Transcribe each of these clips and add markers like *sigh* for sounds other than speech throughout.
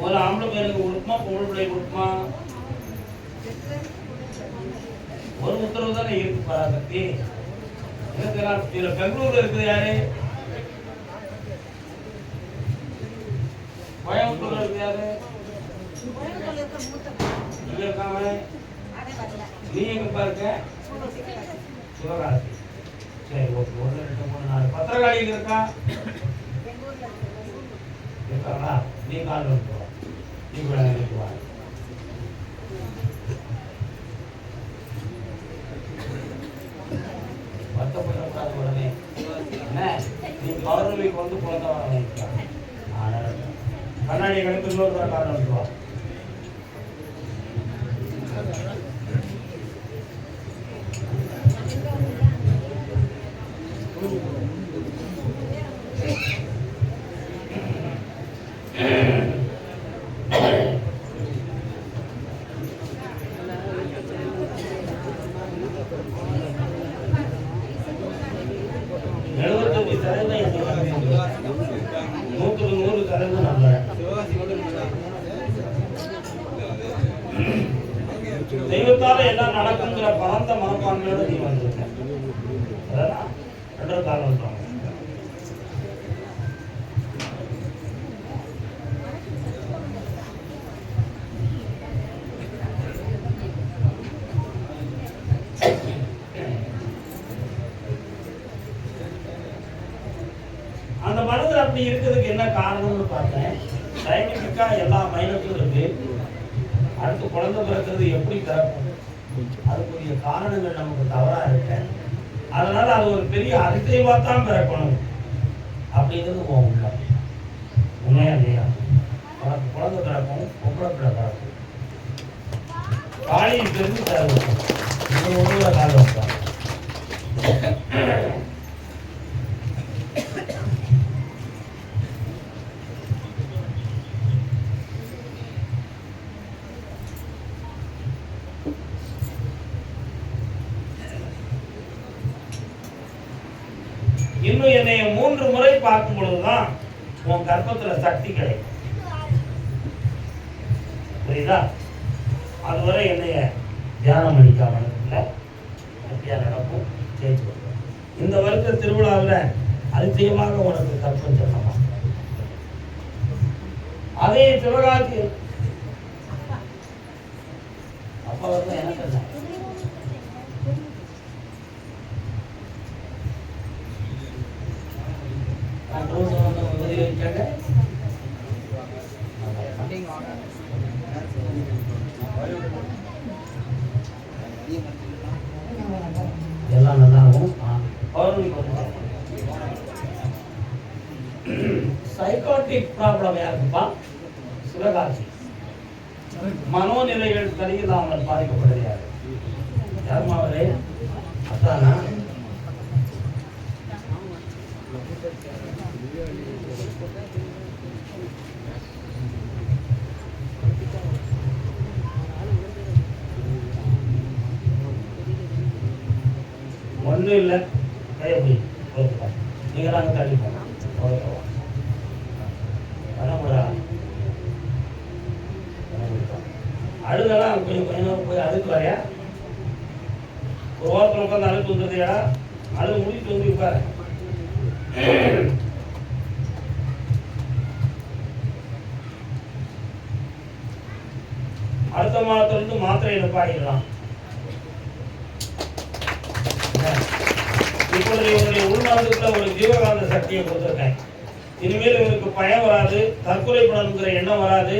ஒரு ஆம்பளை பையனுக்கு கொடுக்குமா பொம்பளை பிள்ளை கொடுக்குமா ஒரு உத்தரவு தானே இருக்கு பராசக்தி இதுல பெங்களூர்ல இருக்குது யாரு? கோயம்புத்தூர்ல இருக்குது யாரு? இங்க இருக்காம நீ எங்க பாருக்க சிவகாசி. சரி ஓகே ஒன்று ரெண்டு மூணு நாலு. இருக்கா? இருக்காங்களா? நீ கால் வந்து நீ கூட வா. வருத்தப்படக்கூடாது உடனே என்ன நீ பௌர்ணமிக்கு வந்து குழந்தை வர கண்ணாடி கணக்கு இன்னொரு காரணம் வா எழுபத்தஞ்சு சதவீதம் நூற்றுக்கு நூறு சதவீதம் நம்புறேன் தெய்வத்தால எல்லாம் நடக்குங்கிற பரந்த மனப்பான்மையோட நீ வந்திருக்க அதான் ரெண்டரை காலம் சொல்றாங்க அந்த மனதில் அப்படி இருக்கிறதுக்கு என்ன காரணம்னு பார்த்தேன் சயின்டிஃபிக்கா எல்லா இருக்கு. அடுத்து குழந்தை பிறக்கிறது எப்படி பிறக்கும்? அதுக்குரிய காரணங்கள் நமக்கு தவறா இருக்க. அதனால அது ஒரு பெரிய அதிசயமா தான் பிறக்கணும். அப்படிங்கிறது உன் உள்ள உண்மையா இல்லையா? உனக்கு குழந்தை பிறக்கும் பொம்பளை பிள்ளை பிறக்கும். காலையில் தெரிஞ்சு தருவோம் இது காலம் இன்னும் என்னைய மூன்று முறை பார்க்கும் பொழுதுதான் உன் கர்ப்பத்துல சக்தி கிடைக்கும். புரியுதா? அதுவரை என்னைய தியானம் பண்ணிக்காம இல்லை ஹாப்பியா நடக்கும். ஜெயிச்சு இந்த வருஷ திருவிழாவில் அதிசயமாக உனக்கு கற்பம் சொல்லமா அதே சிவகாசி அப்பா வந்து எனக்கு என்ன ரோடு வந்து உதவி வச்சாங்க எல்லாம் நல்லா இருக்கும் பௌர்ணமிக்கு வந்து சைக்காட்டிக் ப்ராப்ளம் யாருக்குப்பா சிவகாசி மனோநிலைகள் சரியில்லாமல் பாதிக்கப்படுது யாரு யாருமா அவரே அதானா ஒன்றும் இல்லை. கையை போய் கொடுத்துப்பா நீங்கள் தான் தள்ளி போகலாம் அவ்வளோதான் பண்ணக்கூடா அழுதெல்லாம் கொஞ்சம் கொஞ்ச போய் அழுக்கு வரையா. ஒரு ஓரத்தில் உட்காந்து அழுக்கு வந்துருதியா அழுது முடிச்சுட்டு வந்து உட்காரு. அடுத்த மாதத்துலேருந்து மாத்திரை எடுப்பாயிடலாம் இப்பொழுது இவருடைய உள்நாட்டுக்குள்ள ஒரு ஜீவகாந்த சக்தியை கொடுத்துருக்கேன். இனிமேல் இவருக்கு பயம் வராது தற்கொலை பண்ணணுங்கிற எண்ணம் வராது.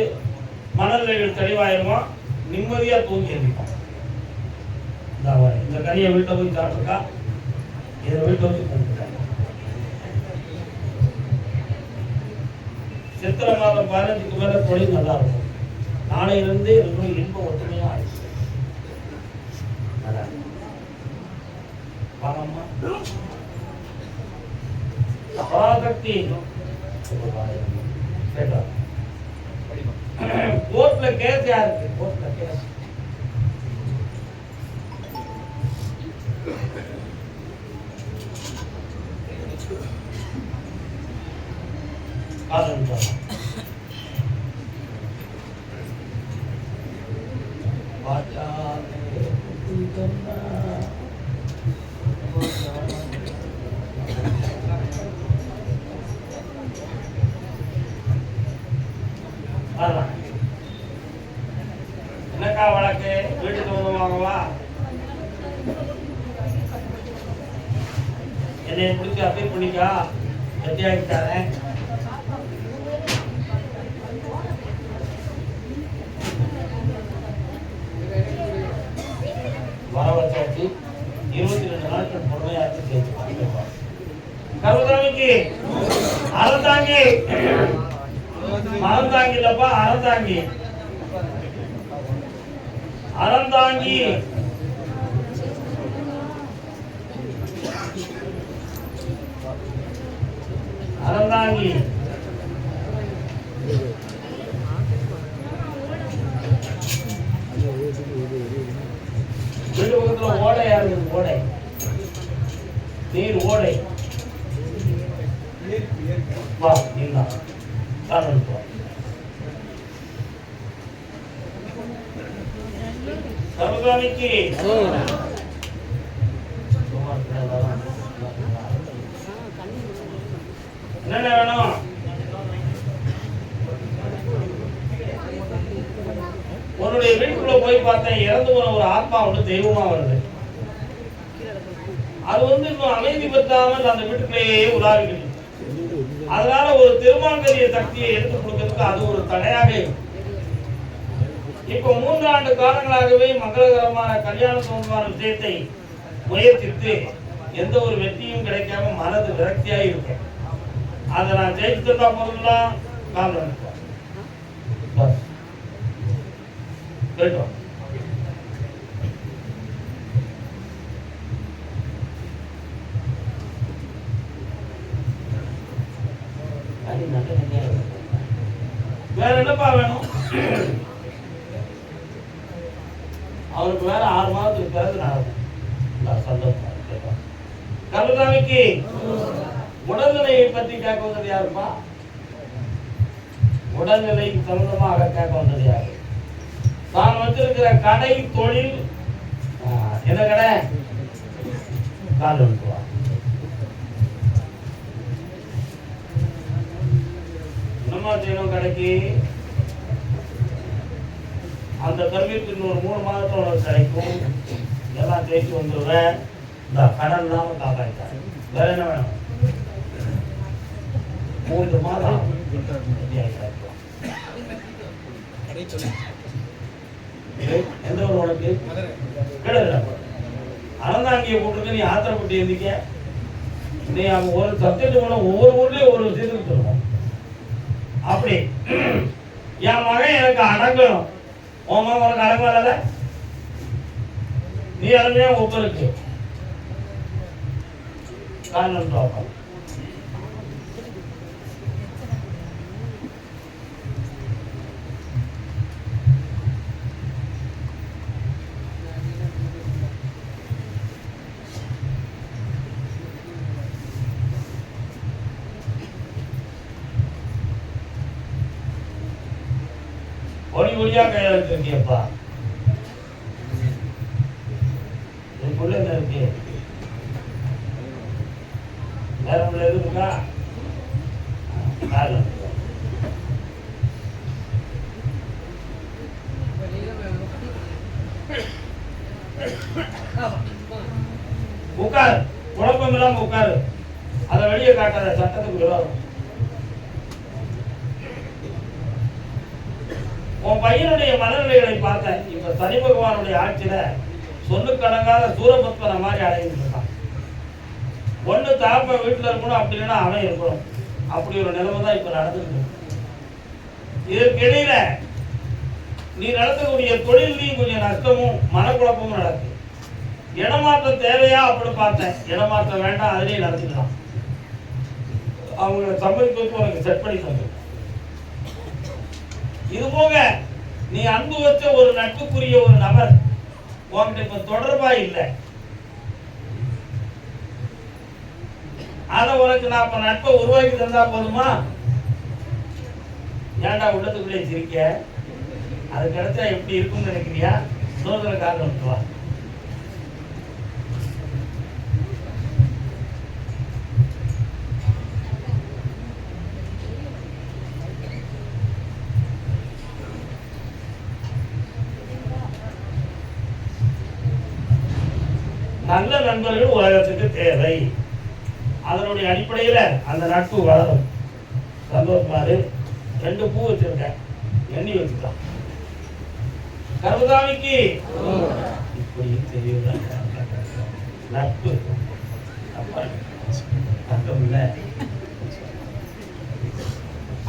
மனநிலைகள் தெளிவாயிருமா? நிம்மதியாக தூங்கி எழுதிப்பான் இந்த இந்த கனியை வீட்டை போய் சாப்பிட்டுருக்கா இதை வீட்டை போய் கும்பிட்டுட்டேன் சித்திரை மாதம் பதினஞ்சுக்கு மேலே தொழில் நல்லா இருக்கும். நாளையிலிருந்து ரெண்டும் இன்பம் ஒற்றுமையாக ஆயிடுச்சு நல்லா இருக்கு. வாங்கம்மா பராசக்தி இல்லப்பா அறந்தாங்கி அறந்தாங்கி அறந்தாங்கி என்னென்ன வேணும்? உன்னுடைய வீட்டுக்குள்ள போய் பார்த்தேன். இறந்து போன ஒரு ஆத்மா ஒன்று தெய்வமா வருது. அது வந்து இன்னும் அமைதி பெற்றாமல் அந்த வீட்டுக்குள்ளேயே உலாவிக்கிட்டு அதனால ஒரு திருமாங்கரிய சக்தியை எடுத்து கொடுக்கறதுக்கு அது ஒரு தடையாக இருக்கும் இப்ப மூன்று ஆண்டு காலங்களாகவே மங்களகரமான கல்யாண சம்பந்தமான விஷயத்தை முயற்சித்து எந்த ஒரு வெற்றியும் கிடைக்காம மனது விரக்தியாக இருக்கும் அதை நான் ஜெயிச்சு தந்தா போதும்லாம் காரணம் பஸ் போயிட்டு வா. அடி நல்ல எண்ணெயா இருக்கு. வேற என்னப்பா வேணும் அவருக்கு வேற ஆறு மாதத்துக்கு பிறகு நான் சந்தோஷமா. கருதாமிக்கு உடல்நிலையை பற்றி கேட்க வந்தது யாருப்பா? உடல்நிலை சம்பந்தமாக கேட்க வந்தது யாரு? தான் வச்சிருக்கிற கடை தொழில் என்ன கடை? கால் வந்துட்டு என்னமா செய்யணும் கடைக்கு? அந்த கல்விக்கு இன்னொரு மூணு மாதத்துல உனக்கு கிடைக்கும். எல்லாம் தேய்ச்சி வந்துடுவேன் இந்த கடன் இல்லாம காப்பாற்றாரு வேற என்ன வேணும்? மூன்று மாதம் எந்த ஒரு உனக்கு அறந்தாங்கிய போட்டுருக்கு நீ ஆத்திரப்பட்டு எழுதிக்க நீ அவங்க ஒரு சப்ஜெக்ட் மூலம் ஒவ்வொரு ஊர்லயும் ஒரு விஷயத்துக்கு தருவோம் அப்படி. என் மகன் எனக்கு அடங்கணும் உன் மகன் உனக்கு அடங்கல நீ அடங்கியா ஒவ்வொருக்கு காரணம் பார்ப்போம் ஒளி ஒளியா கையெழுத்து இருக்கியப்பா உன் பையனுடைய மனநிலைகளை பார்த்தேன் இப்ப சனி பகவானுடைய ஆட்சியில சொல்லுக்கடங்காத சூரபத்மனை மாதிரி அடைஞ்சிட்டு இருக்கான். ஒண்ணு தாப்ப வீட்டில் இருக்கணும் அப்படி இல்லைன்னா அவன் இருக்கணும். அப்படி ஒரு நிலைமை தான் இப்போ நடந்துருக்கு இதற்கிடையில நீ நடத்தக்கூடிய தொழிலையும் கொஞ்சம் நஷ்டமும் மனக்குழப்பமும் நடக்கு. இடமாற்றம் தேவையா அப்படின்னு பார்த்தேன். இடமாற்றம் வேண்டாம் அதுலேயும் நடத்திக்கலாம் அவங்க சம்மதிப்பு உனக்கு செட் பண்ணி தந்துருக்கேன் இது போக நீ அன்பு வச்ச ஒரு நட்புக்குரிய ஒரு நபர் உன்கிட்ட இப்ப தொடர்பா இல்லை. அத உனக்கு நான் இப்ப நட்பை உருவாக்கி தந்தா போதுமா? ஏன்டா உள்ளத்துக்குள்ளே சிரிக்க? அது கிடைச்சா எப்படி இருக்கும்னு நினைக்கிறியா? சோதனை காரணம் நல்ல நண்பர்கள் உலகத்துக்கு தேவை. அதனுடைய அடிப்படையில் அந்த நட்பு வளரும். சந்தோஷமாரு ரெண்டு பூ வச்சிருக்கேன். எண்ணி வச்சுக்கலாம். கருதாமிக்கு இப்படி தெரியல நட்பு. அப்பா,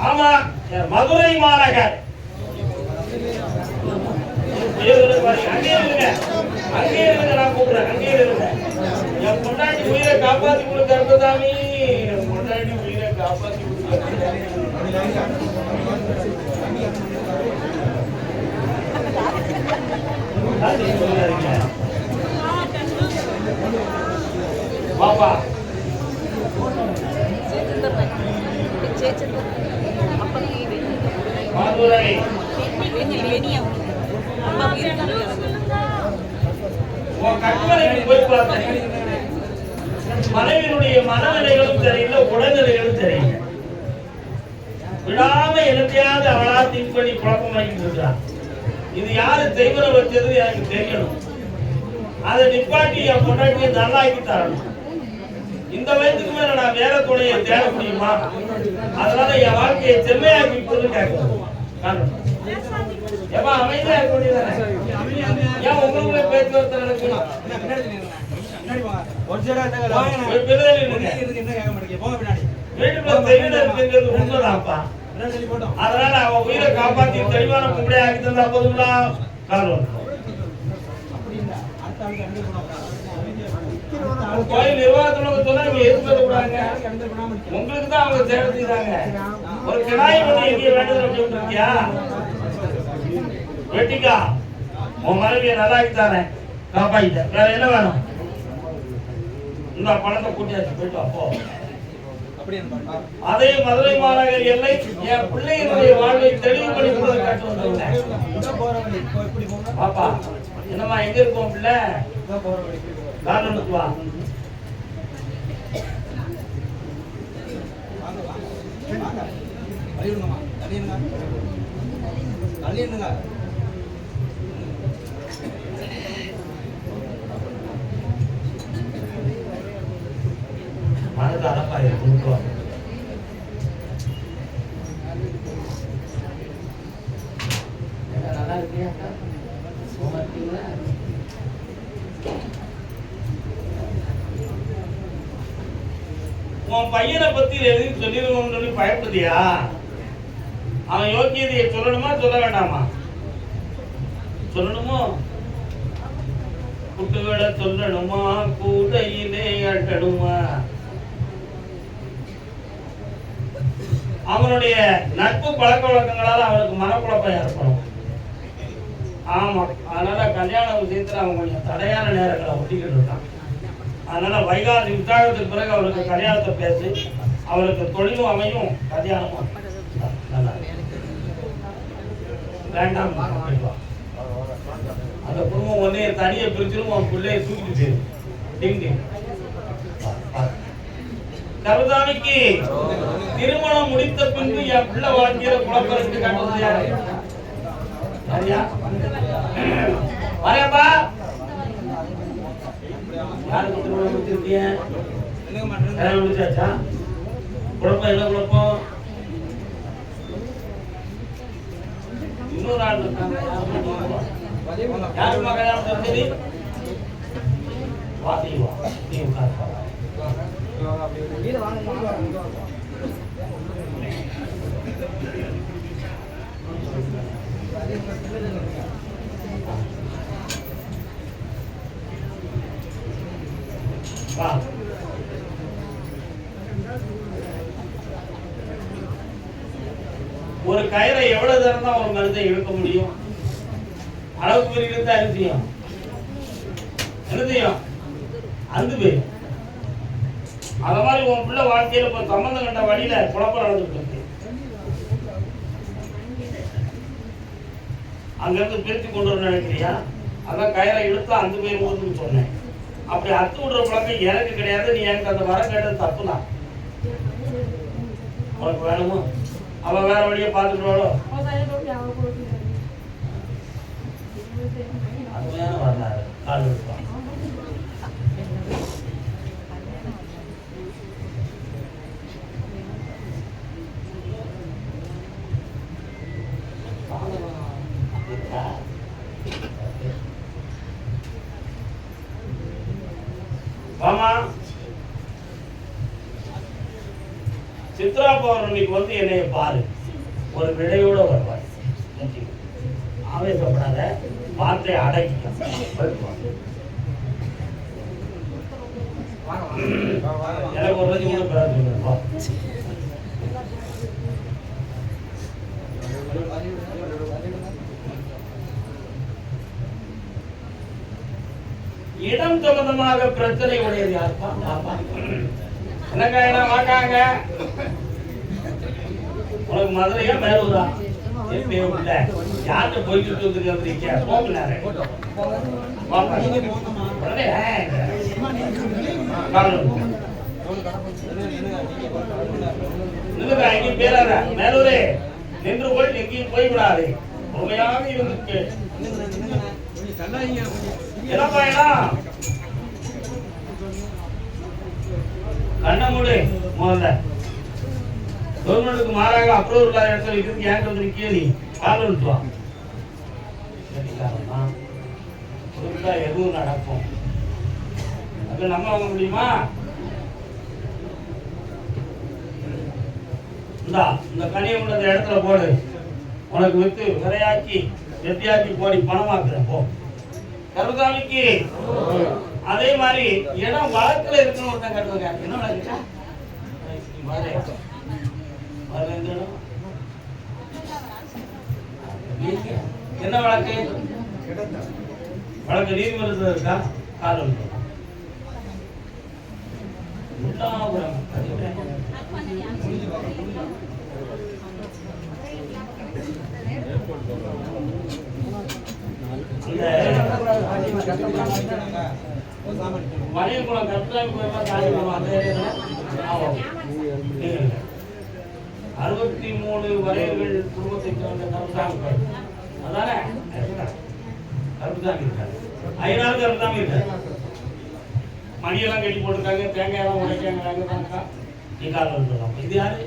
ஆமா மதுரை மாநகர். அங்கே இருங்க அங்கே இருங்க நான் கூப்பிடுறேன் அங்கே இருங்க என் பொண்டாட்டி உயிரை காப்பாத்தி கொடு கருப்பசாமி என் பொண்டாட்டி உயிரை காப்பாத்தி கொடு காத்து சொல்லாதீங்க. பாப்பா உன் போய் பார்த்தேன் மனைவியினுடைய மனநிலைகளும் தெரியல உடல்நிலைகளும் தெரியல விடாம என்னத்தையாவது அவளா திங்க் பண்ணி குழப்பம் பண்ணிட்டு இருக்கிறான் இது யாரு தெய்வம் வச்சது எனக்கு தெரியணும். அதை நிப்பாட்டி என் பொண்டாட்டியை நல்லாக்கி தரணும். இந்த வயதுக்கு மேல நான் வேற துணையை தேட முடியுமா? அதனால என் வாழ்க்கையை செம்மையாக்கி கேட்கணும் காரணம். ஏப்பா அமைதியா இருக்க வேண்டியதானே ஏன் ஒரு அதனால அவன் உயிரை காப்பாத்தி தெளிவான கும்பிடையா ஆக்கி தந்தா போதுங்களா? காரணம் கோயில் நிர்வாகத்துல சொன்னா இவங்க எதுக்கு கூடாங்க? உங்களுக்கு தான் அவங்க சேவை ஒரு இருக்கியா வெட்டிக்கா. உன் மனைவியை நல்லாக்கி தானே காப்பாத்திட்டேன் வேற என்ன வேணும்? இந்த பணத்தை கூட்டியாச்சு போயிட்டு அப்போ அதே மதுரை மாநகர் எல்லை என் பிள்ளையினுடைய வாழ்வை தெளிவு பண்ணி கொடுத்த வந்தவங்க பாப்பா என்னம்மா எங்க இருக்கோம் பிள்ளை? காரணத்துக்கு வா. மனது அடப்பா இருக்கு நல்லா இருக்கியா உன் பையனை பத்தி எதுவும் சொல்லிருவோம்னு சொல்லி பயப்படுதியா அவன் யோக்கியதையை சொல்லணுமா சொல்ல வேண்டாமா? சொல்லணுமோ? குட்டுகளை சொல்லணுமா? கூடையிலே அட்டணுமா? அவனுடைய நட்பு பழக்க வழக்கங்களால் அவனுக்கு மனக்குழப்பம் ஏற்படும். ஆமாம் அதனால் கல்யாண விஷயத்தில் அவன் கொஞ்சம் தடையான நேரங்களை ஒட்டிக்கிட்டு இருக்கான். அதனால் வைகாசி விசாகத்துக்கு பிறகு அவருக்கு கல்யாணத்தை பேசி அவருக்கு தொழிலும் அமையும் கல்யாணமும் நல்லா வேண்டாம் அந்த குடும்பம் ஒன்னே தனியை பிரிச்சிடும் அவன் பிள்ளையை தூக்கிட்டு டிங் டிங். கருதாமிக்கு திருமணம் முடித்த பின்பு என் பிள்ளை வாழ்க்கையில குழப்பறதுக்கு கண்டது யாரு? யாரியா? யாருக்கு திருமணம் முடிச்சிருக்கீங்க? கல்யாணம் முடிச்சாச்சா? குழப்பம் என்ன குழப்பம்? இன்னொரு ஆள் இருக்காங்க யாருமா கல்யாணம் நீ ஒரு கயிறை எவ்வளவு தரம் தான் ஒரு மருந்தை இழுக்க முடியும்? அளவுக்கு மீறி இழுத்தா என்ன செய்யும்? அந்து போயிடும். அந்த மாதிரி உன் பிள்ளை வாழ்க்கையில இப்போ சம்மந்தம் கண்ட வழியில குழப்பம் நடந்துட்டு இருக்கு. அங்கேருந்து பிரித்து கொண்டு வரணும்னு நினைக்கிறியா? அதான் கயிறை இழுத்து அந்த பேர் ஊதுன்னு சொன்னேன். அப்படி அத்து விடுற பழக்கம் எனக்கு கிடையாது. நீ எனக்கு அந்த வரம் கேட்டது தப்பு தான் உனக்கு வேணுமோ? அவன் வேற வழியை பார்த்துக்கிறாளோ அருமையான வரலாறு கால் அன்னைக்கு வந்து என்னைய பாரு. ஒரு விடையோட வருவார். ஆவேசப்படாத வார்த்தை அடக்கி எனக்கு ஒரு கூட இடம் சம்பந்தமாக பிரச்சனை உடையது யாருப்பா என்னங்க என்ன வாக்காங்க உனக்கு மதுரையா மேலூரா? எப்பயே உள்ள யார்கிட்ட போய்கிட்டு வந்துருக்கீங்க போகலாரு நில்லுங்க எங்கேயும் பேராத மேலூரே நின்று போய் எங்கேயும் இருந்து மூடு முதல்ல. கவர்மெண்ட்டுக்கு மாறாக அப்ரூவல் இல்லாத இடத்துல இருக்கு ஏன் வந்து நீ கால் எதுவும் நடக்கும். அது நம்ம வாங்க முடியுமா? இந்தா இந்த கனியை கொண்டு அந்த இடத்துல போடு. உனக்கு வித்து விரையாக்கி வெத்தியாக்கி போடி பணமாக்குறேன் போ. கருதாமிக்கு அதே மாதிரி இடம் வழக்குல இருக்குன்னு ஒருத்தன் கட்டுவாங்க என்ன வழக்குச்சா பாரு. பாரு இந்த இடம். நீங்க என்ன வழக்கு? வழக்கு நீதிமன்றத்தில் இருக்கா? காலம் முன்னாபுரம் மணியகுளம் அந்த அறுபத்தி மூணு வரையர்கள் குடும்பத்தை சேர்ந்த கருத்தாமி கோயில் அதானே? கருப்புசாமி இருக்காரு. ஐநாறு கருத்தாமி இருக்காரு. மணியெல்லாம் கட்டி போட்டிருக்காங்க தேங்காய் எல்லாம் உடைக்காங்க அங்கே தாங்க நீ கால் வந்துடலாம் இது யாரு?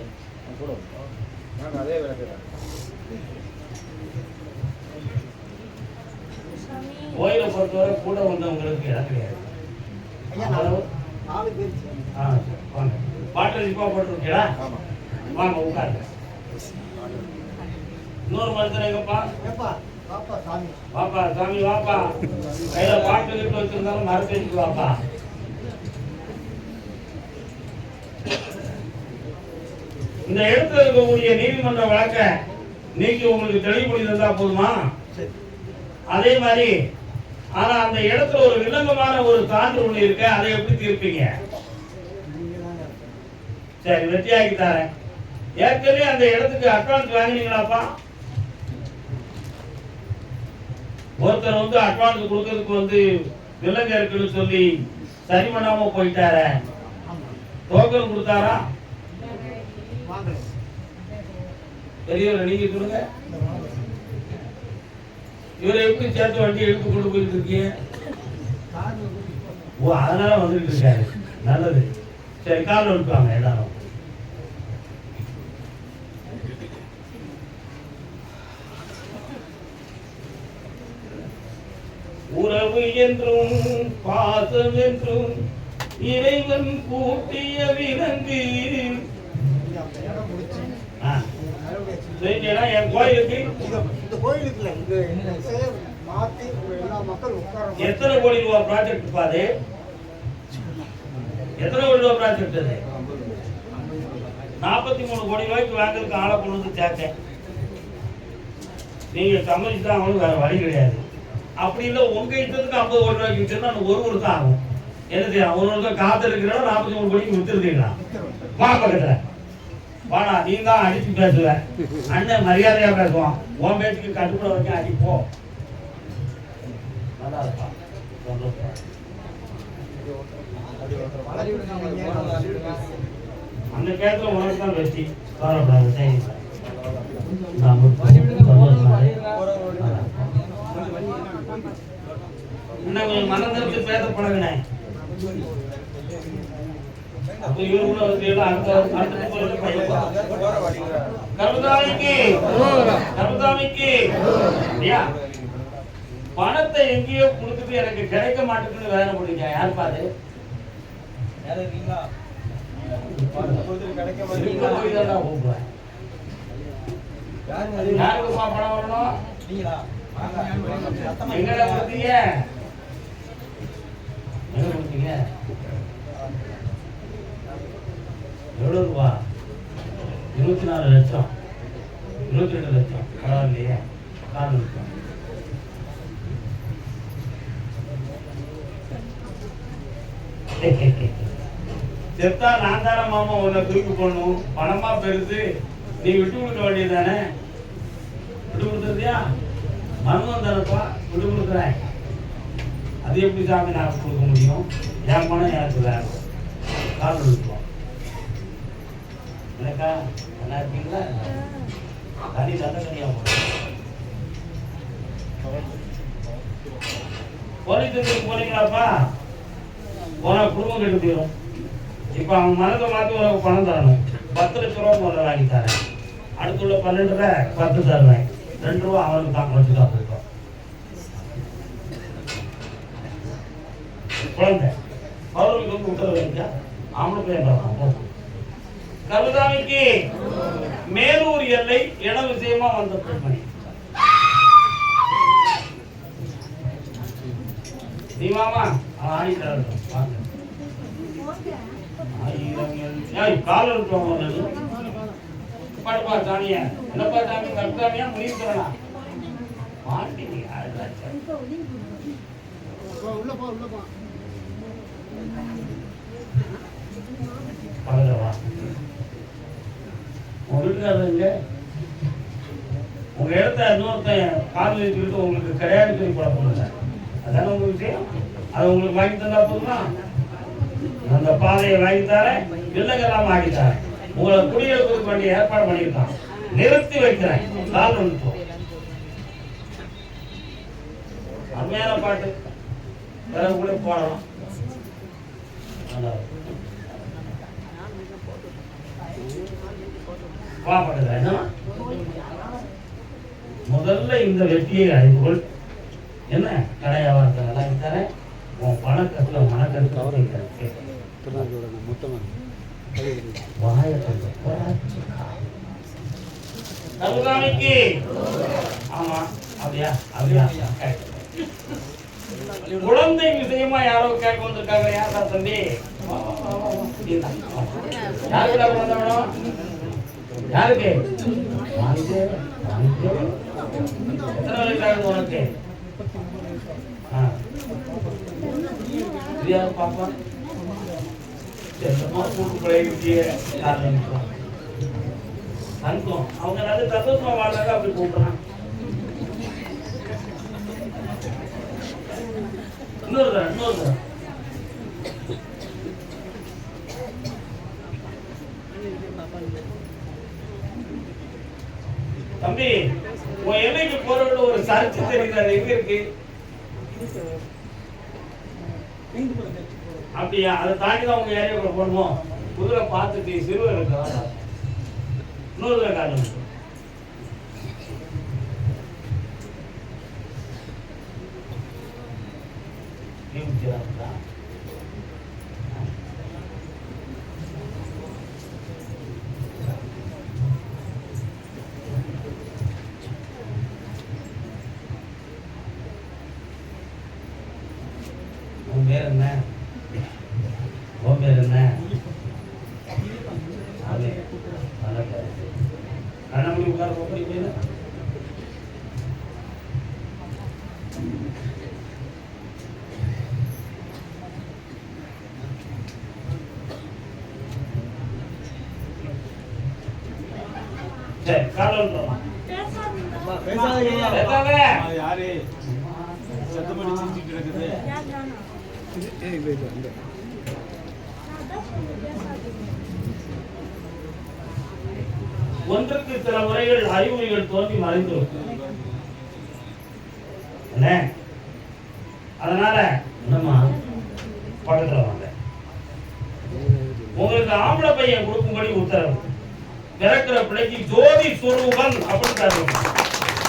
அதே விளக்குதான் கோயிலை பொறுத்தவரை கூட வந்தவங்களுக்கு இடம் கிடையாது. பாட்டில் இப்போ போட்டிருக்கீங்களா? வாங்க உட்காருங்க. இன்னொரு மருத்துவர் எங்கப்பா ஏப்பா பாப்பா சாமி. வாப்பா சாமி வாப்பா. கையில பாட்டு கிட்டு வச்சிருந்தாலும் மரத்தடிக்கு வாப்பா இந்த இடத்துல இருக்கக்கூடிய நீதிமன்ற வழக்க நீக்கி உங்களுக்கு தெளிவுபடி தந்தா போதுமா அதே மாதிரி ஆனா அந்த இடத்துல ஒரு வில்லங்கமான ஒரு சான்று ஒண்ணு இருக்கு அதை எப்படி தீர்ப்பீங்க? சரி வெற்றியாக்கி தரேன். ஏற்கனவே அந்த இடத்துக்கு அட்வான்ஸ் வாங்கினீங்களாப்பா? ஒருத்தர் வந்து அட்வான்ஸ் கொடுக்கறதுக்கு வந்து வில்லங்க இருக்குன்னு சொல்லி சரி பண்ணாம போயிட்டார. டோக்கன் கொடுத்தாரா? பெரியவர் நீங்க சொல்லுங்க இவரை எப்படி சேர்த்து வண்டி எடுத்து கொண்டு போயிட்டு இருக்கீங்க? ஓ அதனால வந்துட்டு இருக்காரு. நல்லது. சரி கால் எடுப்பாங்க எல்லாரும். உறவு என்றும் பாசம் என்றும் இறைவன் கூட்டிய விலங்கு? என் கோயிலுக்கு? இந்த- கோயிலுக்குல மாத்தி எல்லா எத்தனை கோடி ரூபாய் ப்ராஜெக்ட் பாரு எத்தனை கோடி ரூபாய் ப்ராஜெக்ட் அது? நாற்பத்தி மூணு கோடி ரூபாய்க்கு வாங்குறதுக்கு ஆளை கொண்டு வந்து சேர்த்தேன். நீங்க சம்மதிச்சு தான் ஆகணும் வேற வழி கிடையாது. அப்படி இல்லை உங்க இஷ்டத்துக்கு ஐம்பது கோடி ரூபாய்க்கு விற்றுனா ஒரு ஒரு தான் ஆகும். என்ன செய்யலாம் ஒரு ஒரு காத்து இருக்கிறனா நாற்பத்தி மூணு கோடிக்கு வித்துருந்தீங்களா வா பக்கத்துல. வாடா நீ தான் அடிச்சு பேசுவ. அண்ணன் மரியாதையா பேசுவான். உன் பேச்சுக்கு கட்டுப்பட வரைக்கும் அடிப்போ நல்லா இருப்பான் சந்தோஷம். அந்த கேத்துல உனக்கு தான் வெற்றி. கவலைப்படாத தைரியமா. நான் சந்தோஷமா பேச பழகினேன் அப்ப இவருக்குள்ள வந்து அடுத்த அடுத்த கருதாமிக்கு. கருதாமிக்கு. ஐயா பணத்தை எங்கேயோ கொடுத்துட்டு எனக்கு கிடைக்க மாட்டேங்குன்னு வேலை பண்ணிக்க யார் பாரு யாருக்கு போய் பணம் வரணும்? எங்கடா கொடுத்தீங்க எங்க கொடுத்தீங்க எவ்வளவு ரூபா இருபத்தி நாலு லட்சம். இருபத்தி ரெண்டு லட்சம். பரவாயில்லையே. கால் லட்சம் செத்தா நான் தான மாமா உன்னை தூக்கி போடணும். பணமா பெருசு. நீ விட்டு கொடுக்க வேண்டியதானே விட்டு கொடுத்துருந்தியா மரணம் தானப்பா விட்டு கொடுக்குறேன் அது எப்படி சாமி நான் கொடுக்க முடியும்? என் பணம் எனக்கு வேணும். கால் விழுப்போம் எனக்கா? நல்லா இருக்கீங்களா? தனி நல்ல தனியா போலீஸ் போனீங்களாப்பா? போனா குடும்பம் கெட்டு போயிடும் இப்போ அவன் மனதை மாற்றி உனக்கு பணம் தரணும். பத்து லட்ச ரூபா முதல்ல வாங்கி தரேன். அடுத்துள்ள பன்னெண்டு பத்து தருவேன். ரெண்டு ரூபா அவருக்கு தான் வச்சுக்கா போயிட்டோம் குழந்தை பௌர்ணமிக்கு வந்து உத்தரவு இருக்கா ஆம்பளை பையன் கருதாமிக்கு மேலூர் எல்லை இட விஷயமா வந்த பெண்மணி நீ மாமா அவன் ஆடிட்டாரு வாங்க ஆயிரம் எல்- ஏய், இருக்கவங்க பாடுப்பா சாமியா என்னப்பா சாமி கர்த்தாமியா முடிவு சொல்லனா மாட்டீங்க யாருதாச்சும். உள்ளப்பா உங்க இடத்த இன்னொருத்தன் உங்களுக்கு கிடையாது சொல்லி குழப்பம் அதானே உங்களுக்கு அது உங்களுக்கு வாங்கி தந்தா போதுமா? அந்த பாதையை வாங்கி தரேன் இல்லைங்கெல்லாம் வாங்கி தரேன். உங்களை குடியிருப்புக்கு வேண்டிய ஏற்பாடு பண்ணியிருக்கான் நிறுத்தி வைக்கிறேன். கால் வந்துட்டோம் அருமையான பாட்டு. வேற கூட போடலாம். என்ன? முதல்ல இந்த வெற்றியை அறிவுகள். என்ன? கடை வியாபாரத்தை நல்லா தரேன் உன் பணக்கத்துல மனக்கருத்து திருநெல்வேலியோட மொத்தமாக கருதாமிக்கு ஆமா அப்படியா அப்படியா குழந்தை விஷயமா யாரோ கேட்க வந்திருக்காங்க யாரா தம்பி? குழந்தை வேணும் யாருக்கு வாங்கிட்டு, வாங்கிட்டு. எத்தனை வயசாகுது உனக்கு? பாப்பா செல்லமா கூட்டு பழகிட்டிய ஆரம்பிச்சோம் தங்கம் அவங்க நல்ல சந்தோஷமா வாழ்ந்தாங்க அப்படி கூப்பிடுறான் இன்னொரு தடவை, இன்னொரு தம்பி உன் எல்லைக்கு போறவங்க ஒரு சர்ச்சு தெரியுது? அது எங்க இருக்கு? அப்படியா? அதை தாண்டி தான் உங்க ஏரியாவுக்குள்ள போகணும்? குதிரை பார்த்துட்டு சிறுவர் இருக்கா? இன்னொரு காரணம் காட்டுங்க இருபத்தி உன் பேர் என்ன உன் பேர் என்ன அது நல்ல பேர் கண்ணாமணி உட்கார போய் பேரு சரி காலம் பேசாதீங்க யாரு சத்தப்படி சிரிச்சுட்டு கிடக்குது ஏய் இல்லை இல்லை அந்த ஒன்றுக்கு சில முறைகள் அறிகுறிகள் தோன்றி மறைந்து அதனால என்னம்மா பக்கத்துல வாங்க உங்களுக்கு ஆம்பளை பையன் கொடுக்கும்படி உத்தரவு. பிறக்கிற பிள்ளைக்கு ஜோதி சுரூபன் அப்படின்னு தருவோம்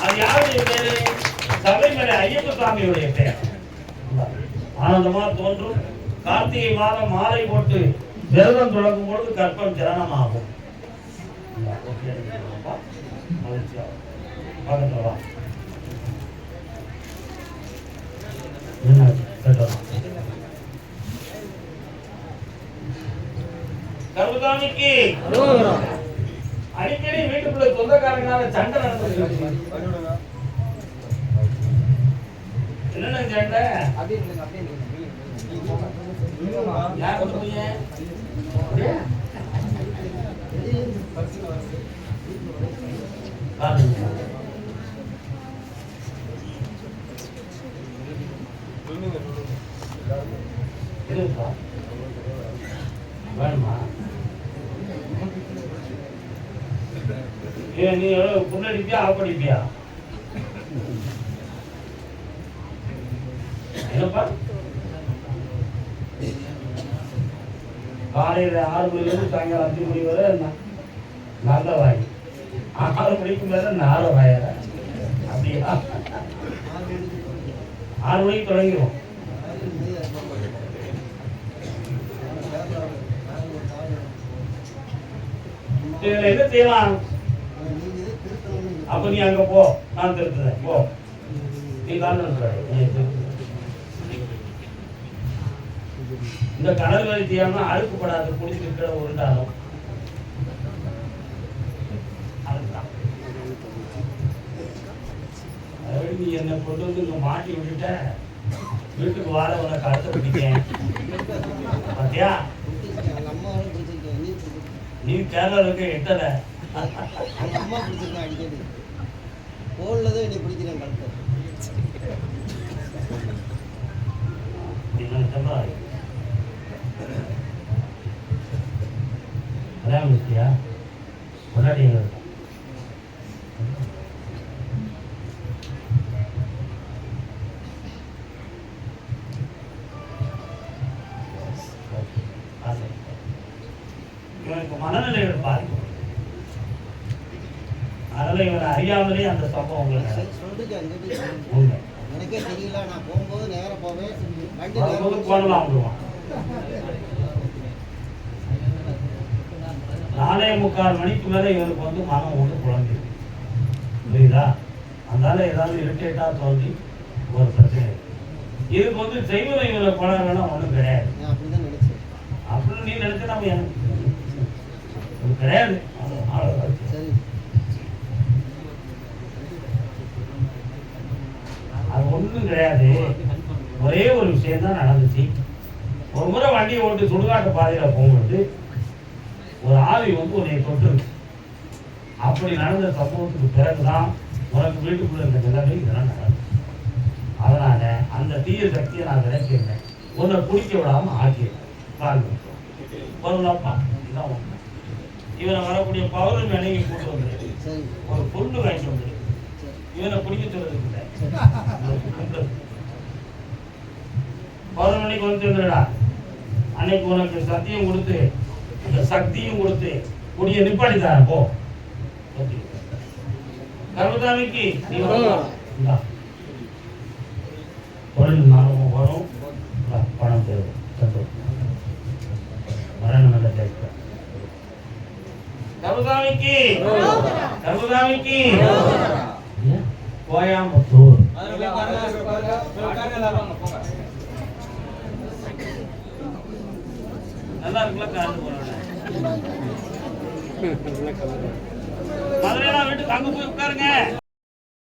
அது யாருடைய பேரு? சபைமலை ஐயப்ப சுவாமியுடைய பெயர் ஆனந்தமா தோன்றும். கார்த்திகை மாதம் மாலை போட்டு விரதம் தொடங்கும் பொழுது கற்பம் ஜனனமாகும் ஆகும் கருதாமிக்கு அடிக்கடி வீட்டுக்குள்ள சொந்தக்காரங்களால சண்டை நடந்தது என்னென்ன சண்டை? வேணுமா நீ புண்ணடிப்பியா ஆப்படிப்பியா அடிப்பியா என்னப்பா காலையில் ஆறு மணிலேருந்து சாயங்காலம் அஞ்சு மணி வரை நல்ல வாய் ஆறு மணிக்கு மேலே நாலு வாயற அப்படியா? ஆறு மணிக்கு தொடங்கிடும் என்ன செய்யலாம்? அப்ப நீ அங்க போ. நான் திருத்துறேன். போ. நீ தான் சொல்ற இந்த கடல் வழி தியானம் அழுக்குப்படாது குடிச்சிருக்கிற உருண்டாலும் நீ என்னை கொண்டு வந்து இங்க மாட்டி விட்டுட்ட. வீட்டுக்கு வார உனக்கு அடுத்த பிடிக்கேன் பாத்தியா? நீ கேரளாவுக்கு எட்டல. அம்மா பிடிச்சிருக்கேன் அடிக்கடி போடலதான் என்னை பிடிக்கிறேன் கழுத்தை கல்யாணம் முடிச்சியா முன்னாடி. இவனுக்கு மனநிலைகள் பாதிக்கும் அதனால இவனை அறியாமலே அந்த சம்பவம் உங்களுக்கு உண்மை. எனக்கே தெரியல நான் போகும்போது நேரா போவேன். வண்டி விடுவான் நாலே முக்கால் மணிக்கு மேல இவருக்கு வந்து மனம் வந்து குழந்தை. புரியுதா? அதனால ஏதாவது இரிட்டேட்டா தோன்றி ஒரு பிரச்சனை. இதுக்கு வந்து செய்வன இவரை பழகணும் ஒன்றும் கிடையாது. அப்படின்னு நீ நினைச்சா நம்ம எனக்கு கிடையாது. அது ஒண்ணும் கிடையாது. ஒரே ஒரு விஷயம் தான் நடந்துச்சு. ஒரு முறை வண்டியை ஓட்டு சுடுகாட்டு பாதையில் போகும்போது ஒரு ஆவி வந்து உன்னை தொட்டுருக்கு அப்படி நடந்த சம்பவத்துக்கு பிறகுதான் உனக்கு வீட்டுக்குள்ள இருந்த நிலைமை இதெல்லாம் நடந்தது. அதனால அந்த தீய சக்தியை நான் விளக்கியிருந்தேன் உன்னை குடிக்க விடாம ஆக்கியிருந்தேன். பாருங்க. பொருளப்பா. இதான் உண்மை. இவனை வரக்கூடிய பௌர்ணமி அன்னைக்கு கூட்டு வந்துருக்கு ஒரு பொண்ணு வாங்கிட்டு வந்துருக்கு இவனை குடிக்க சொல்றதுக்கு இல்லை. பௌர்ணமிக்கு வந்து வந்துடுடா அன்னைக்கு உனக்கு சத்தியம் கொடுத்து சக்தியும் கொடுத்து குடிய நிப்பாட்டி தரேன் போ கர்மதாமிக்கு நீ. பொருள் நானும் வரும் பணம் தேவை மரணம் நல்ல கேட்க கர்மதாமிக்கு கர்மதாமிக்கு? கோயம்புத்தூர் நல்லா இருக்குல்ல நல்லா கலர் *laughs* மதுரையெல்லாம் வீட்டுக்கு அங்க போய் உட்காருங்க.